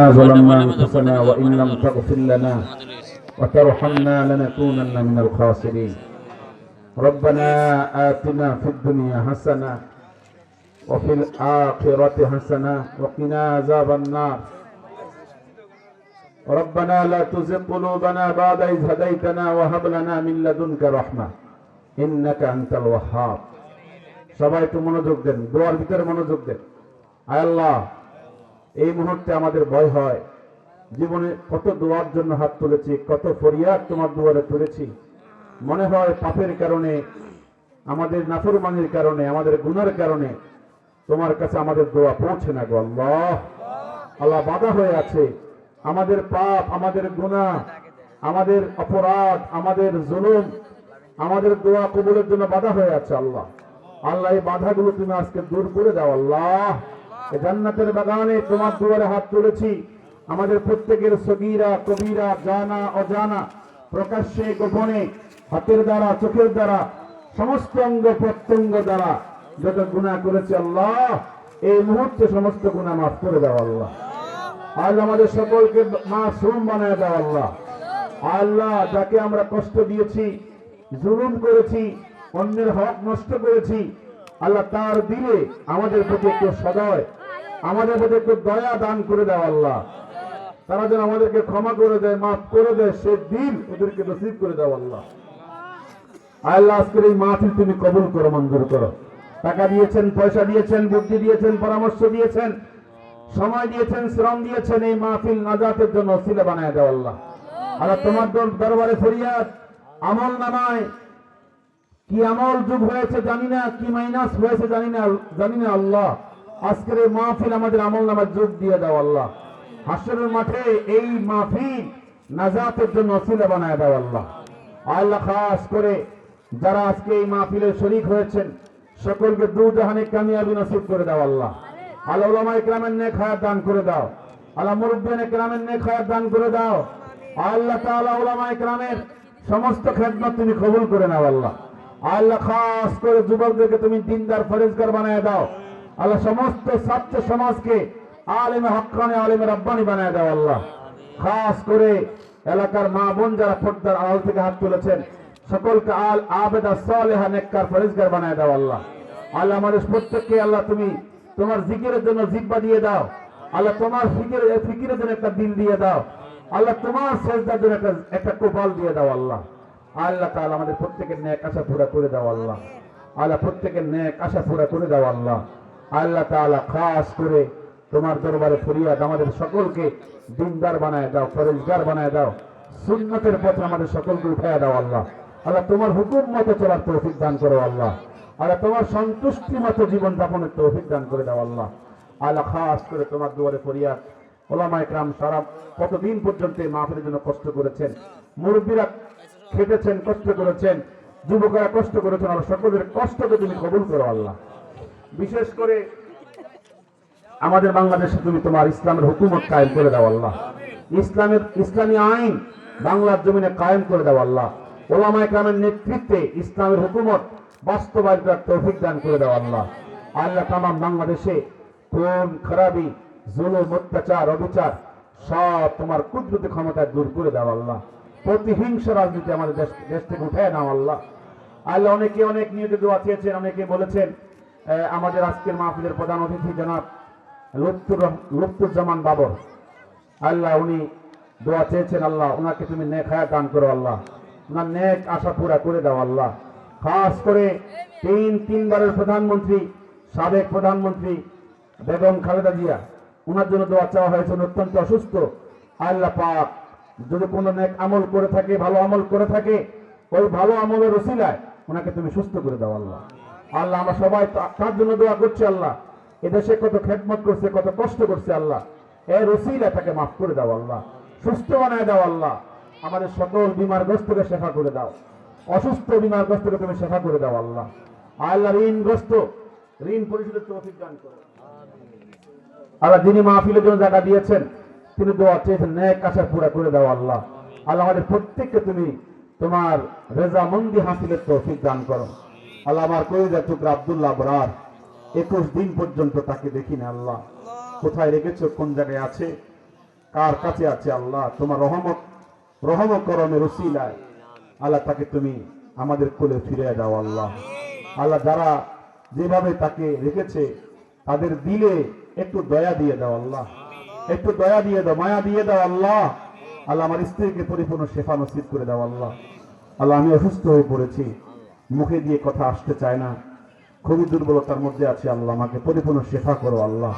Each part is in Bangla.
ظلمنا أنفسنا وإن لم تغفر لنا وترحمنا لنكونن من الخاسرين ربنا آتنا في الدنيا حسنة وفي الآخرة حسنة وقنا عذاب النار ربنا لا تزغ قلوبنا بعد إذ هديتنا وهب لنا من لدنك رحمة إنك أنت الوهاب সবাই একটু মনোযোগ দেন দোয়ার ভিতরে মনোযোগ দেন আয় আল্লাহ এই মুহূর্তে আমাদের ভয় হয়। জীবনে কত দোয়ার জন্য হাত তুলেছি, কত ফরিয়াদ তোমার দুয়ারে তুলেছি। মনে হয় পাপের কারণে, আমাদের নাফরমানির কারণে, আমাদের গুনার কারণে তোমার কাছে আমাদের দোয়া পৌঁছে না গো আল্লাহ। আল্লাহ বাধা হয়ে আছে। আমাদের পাপ, আমাদের গুনাহ, আমাদের অপরাধ, আমাদের জুলুম, আমাদের দোয়া কবুলের জন্য বাধা হয়ে আছে আল্লাহ। আল্লাহ, এই বাধাগুলো তুমি আজকে দূর করে দাও আল্লাহ। জান্নাতের বাগানে তোমার দুয়ারে হাত তুলেছি। আমাদের প্রত্যেকের সগীরা, কবিরা, জানা, অজানা, প্রকাশ্যে, গোপনে, হাতের দ্বারা, চোখের দ্বারা, সমস্ত অঙ্গ প্রত্যঙ্গ দ্বারা যত গুণা করেছে আল্লাহ, এই মুহূর্তে সমস্ত গুণা মাফ করে দাও আল্লাহ। আজ আমাদের সকলকে মা মাসুম বানায় দাও আল্লাহ। আল্লাহ যাকে আমরা কষ্ট দিয়েছি, জুলুম করেছি, অন্যের হক নষ্ট করেছি, আল্লাহ তার দিলে আমাদের প্রতি একটু সদয় আমাদের প্রতি একটু দয়া দান করে দাও আল্লাহ। তারা যেন আমাদেরকে ক্ষমা করে দেয়, মাফ করে দেয়, সে দিন ওদেরকে নসিব করে দাও আল্লাহ। আল্লাহ, আজকের এই মাহফিল তুমি কবুল করো, মঞ্জুর করো। টাকা দিয়েছেন, পয়সা দিয়েছেন, বুদ্ধি দিয়েছেন, পরামর্শ দিয়েছেন, সময় দিয়েছেন, শ্রম দিয়েছেন, এই মাহফিল নাজাতের জন্য সিলে বানায় দাও আল্লাহ। আল্লাহ, তোমার দর- দরবারে ফরিয়াদ, আমল নামায়। কি আমল যুগ হয়েছে জানি না, কি মাইনাস হয়েছে জানি না জানি না আল্লাহ। আজকের এই মাহফিল আমাদের আমল নামার যোগ দিয়ে দাও আল্লাহ। হাসরের মাঠে এই মাহফিল নাজাতের জন্য অসিলা বানায় দাও আল্লাহ। আল্লাহ খাস করে যারা আজকে এই মাহফিলে শরিক হয়েছেন, সকলকে দু জাহানে কামিয়াবি নসিব করে দাও আল্লাহ। আল্লাহ ওলামা ইকরামের নেক হায়াত দান করে দাও। আল্লাহ মুরব্বিয়ান ইকরামের নেক হায়াত দান করে দাও। আল্লাহ তাআলা ওলামা ইকরামের সমস্ত খেদমত তুমি কবুল করে নাও আল্লাহ। আল্লাহ খাস করে যুবকদেরকে তুমি দিনদার ফরেজগার বানায় দাও। আল্লাহ সমস্ত ছাত্র সমাজকে আলেমে হকানে আলেমে রব্বানি বানায় দাও আল্লাহ। খাস করে এলাকার মা বোন যারা পর্দার আড়াল থেকে হাত তুলেছেন, সকলকে আল আবেদা সালেহা নেককার ফরেজগার বানায় দাও আল্লাহ। আল্লাহ আমাদের প্রত্যেককে, আল্লাহ তুমি তোমার জিকিরের জন্য জিব্বা দিয়ে দাও। আল্লাহ তোমার ফিকির ফিকিরের জন্য একটা দিল দিয়ে দাও। আল্লাহ তোমার সেজদার জন্য একটা একটা কোপাল দিয়ে দাও আল্লাহ। আল্লাহ তাআলা আমাদের প্রত্যেকের ন্যাক আশা পুরা করে দাও আল্লাহ। আল্লাহ প্রত্যেকের ন্যাক আশা পুরা করে দাও আল্লাহ। আল্লাহ তাআলা খাস করে তোমার দরবারে ফরিয়াদ আমাদের সকলকে দিনদার বানায় দাও ফরেজগার বানায় দাও, সুন্নতের পথে আমাদের সকলকে উঠায় দাও আল্লাহ। আল্লাহ তোমার হুকুম মতো চলার তৌফিক দান করো আল্লাহ। আল্লাহ তোমার সন্তুষ্টি মতো জীবন যাপনের তৌফিক দান করে দাও আল্লাহ। আল্লাহ খাস করে তোমার দুয়ারে ফরিয়াদ। ওলামা একরাম সারা কতদিন পর্যন্ত মাহফিলের জন্য কষ্ট করেছেন? মুরব্বীরা খেটেছেন, কষ্ট করেছেন, যুবকরা কষ্ট করেছেন, আল্লাহ সকলের কষ্টকে তুমি কবুল করো আল্লাহ। বিশেষ করে আমাদের বাংলাদেশে তুমি তোমার ইসলামের হুকুমত কায়েম করে দাও আল্লাহ। ইসলামের ইসলামী আইন বাংলার জমিনে কায়েম করে দাও আল্লাহ। ওলামা একরামের নেতৃত্বে ইসলামের হুকুমত বাস্তবায়ন করার তৌফিক দান করে দাও আল্লাহ। আল্লাহ তামাম বাংলাদেশে খুন, খারাপি, জুলুম, অত্যাচার, অবিচার সব তোমার কুদরতি ক্ষমতায় দূর করে দাও আল্লাহ। প্রতিহিংস রাজনীতি আমাদের দেশ দেশ থেকে উঠে নাও আল্লাহ। আল্লাহ অনেকে অনেক নিয়োগে দোয়া চেয়েছেন, অনেকে বলেছেন আমাদের আজকের মাহফিলের প্রধান অতিথি জনাব লুৎফুর লুৎফুজ্জামান বাবর। আল্লাহ, উনি দোয়া চেয়েছেন আল্লাহ ওনাকে তুমি নেক হায়াত দান করো আল্লাহ। ওনার নেক আশা পুরা করে দাও আল্লাহ। খাস করে তিন, তিনবারের প্রধানমন্ত্রী, সাবেক প্রধানমন্ত্রী বেগম খালেদা জিয়া। ওনার জন্য দোয়া চাওয়া হয়েছে অত্যন্ত অসুস্থ। আল্লাহ পাক, যদি কোনো নেক আমল করে থাকে, ভালো আমল করে থাকে, ওই ভালো আমলের রসিলায় ওনাকে তুমি সুস্থ করে দাও আল্লাহ। আল্লাহ, আমরা সবাই তার জন্য দোয়া করছি আল্লাহ। এদেশে কত খেদমত করছে, কত কষ্ট করছে আল্লাহ। এর রসিলা তাকে মাফ করে দাও আল্লাহ। সুস্থ বানায় দাও আল্লাহ। আমাদের সকল বিমারগ্রস্তকে শেফা করে দাও। অসুস্থ বিমারগ্রস্তকে তুমি শেফা করে দাও আল্লাহ। আল্লাহ ঋণগ্রস্ত ঋণ পরিশোধের তৌফিক দান করো। আল্লাহ, যিনি মাহফিলের জন্য জায়গা দিয়েছেন, তিনি দোয়া চেয়েছেন ন্যায় কাছা পুরা করে দাও আল্লাহ। আল্লাহ, আমাদের প্রত্যেককে তুমি তোমার রেজামন্দি হাসিলের তৌফিক দান করো। আল্লাহ আমার কলিজা টুকরা আব্দুল্লাহ বরার। একুশ দিন পর্যন্ত তাকে দেখি না আল্লাহ। কোথায় রেখেছো? কোন জায়গায় আছে? কার কাছে আছে আল্লাহ? তোমার রহমত রহম করমের রসিলায় আল্লাহ তাকে তুমি আমাদের কোলে ফিরে দাও আল্লাহ। আল্লাহ যারা যেভাবে তাকে রেখেছে তাদের দিলে একটু দয়া দিয়ে দাও আল্লাহ। একটু দয়া দিয়ে দাও মায়া দিয়ে দাও আল্লাহ। আল্লাহ আমার স্ত্রীকে পরিপূর্ণ শেফা নসিব করে দাও আল্লাহ। আল্লাহ আমি অসুস্থ হয়ে পড়েছি। মুখে দিয়ে কথা আসতে চায় না। খুবই দুর্বলতার মধ্যে আছে আল্লাহ আমাকে পরিপূর্ণ শেফা করো আল্লাহ।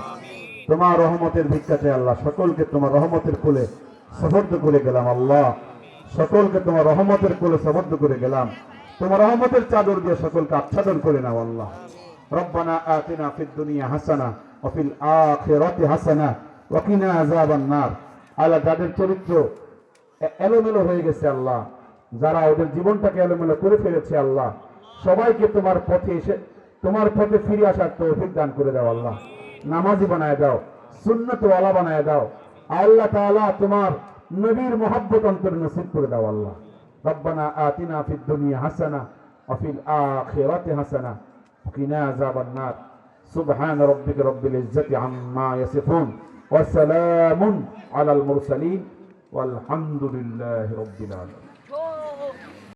তোমার রহমতের ভিক্ষা চাই আল্লাহ সকলকে তোমার রহমতের কোলে সফর্দ করে গেলাম আল্লাহ। সকলকে তোমার রহমতের কোলে সফর্দ করে গেলাম। তোমার রহমতের চাদর দিয়ে সকলকে আচ্ছাদন করে নাও আল্লাহ। রব্বানা আতিনা ফিদ দুনিয়া হাসানা অফিল আখিরাতি হাসানা ওয়াকিনা আযাবান নার। আল্লাহ যাদের চরিত্র এলোমেলো হয়ে গেছে আল্লাহ যারা ওদের জীবনটাকে এলোমেলো করে ফেলেছে আল্লাহ সবাইকে তোমার পথে এসে তোমার পথে ফিরে আসার তৌফিক দান করে দাও আল্লাহ নামাজি বানায় দাও সুন্নত ওয়ালা বানায় দাও আল্লাহ তাআলা তোমার নবীর মোহাব্বত অন্তর নসিব করে দাও আল্লাহ ربنا آتنا في الدنيا حسنة وفي الآخرة حسنة وقنا عذاب النار سبحان ربك رب العزة عما يصفون وسلام على المرسلين والحمد لله رب العالمين